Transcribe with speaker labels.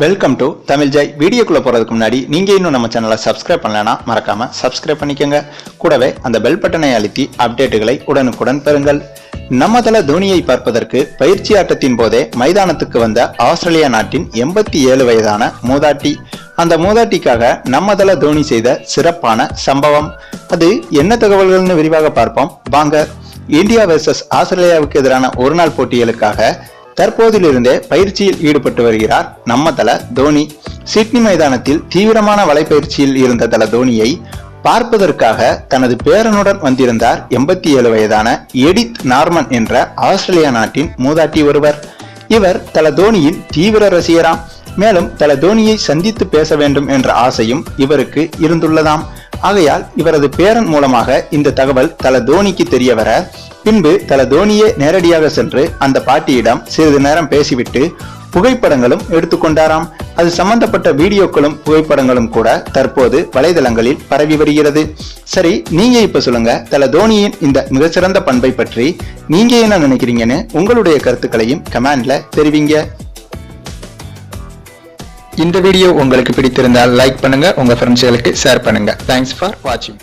Speaker 1: Welcome to Tamil Joy வீடியோக்குள்ளே போகிறதுக்கு முன்னாடி நீங்கள் இன்னும் நம்ம சேனலை சப்ஸ்கிரைப் பண்ணலன்னா மறக்காமல் சப்ஸ்கிரைப் பண்ணிக்கோங்க. கூடவே அந்த பெல் பட்டனை அழுத்தி அப்டேட்டுகளை உடனுக்குடன் பெறுங்கள். நம்மதல தோனியை பார்ப்பதற்கு பயிற்சி ஆட்டத்தின் போதே மைதானத்துக்கு வந்த ஆஸ்திரேலியா நாட்டின் எண்பத்தி ஏழு வயதான மூதாட்டி. அந்த மூதாட்டிக்காக நம்மதள தோனி செய்த சிறப்பான சம்பவம். அது என்ன தகவல்கள்னு விரிவாக பார்ப்போம். வாங்க இந்தியா வெர்சஸ் ஆஸ்திரேலியாவுக்கு எதிரான ஒருநாள் போட்டிகளுக்காக தற்போதிலிருந்தே பயிற்சியில் ஈடுபட்டு வருகிறார் நம்ம தல தோனி. சிட்னி மைதானத்தில் தீவிரமான வலைப்பயிற்சியில் இருந்த தல தோனியை பார்ப்பதற்காக தனது பேரனுடன் வந்திருந்தார் எண்பத்தி ஏழு வயதான எடித் நார்மன் என்ற ஆஸ்திரேலியா நாட்டின் மூதாட்டி ஒருவர். இவர் தல தோனியின் தீவிர ரசிகராம். மேலும் தல தோனியை சந்தித்து பேச வேண்டும் என்ற ஆசையும் இவருக்கு இருந்துள்ளதாம். ஆகையால் இவரது பேரன் மூலமாக இந்த தகவல் தல தோனிக்கு தெரியவர பின்பு தல தோனியே நேரடியாக சென்று அந்த பாட்டியிடம் சிறிது நேரம் பேசிவிட்டு புகைப்படங்களும் எடுத்துக்கொண்டாராம் அது சம்பந்தப்பட்ட வீடியோக்களும் புகைப்படங்களும் கூட தற்போது வலைதளங்களில் பரவி வருகிறது. சரி நீங்க இப்ப சொல்லுங்க தல தோனியின் இந்த மிகச்சிறந்த பண்பை பற்றி நீங்க என்ன நினைக்கிறீங்கன்னு உங்களுடைய கருத்துக்களையும் கமெண்ட்ல தெரிவிங்க. இந்த வீடியோ உங்களுக்கு பிடித்திருந்தால் லைக் பண்ணுங்க உங்க ஃப்ரெண்ட்ஸ்களுக்கு ஷேர் பண்ணுங்க. தேங்க்ஸ் ஃபார் வாட்சிங்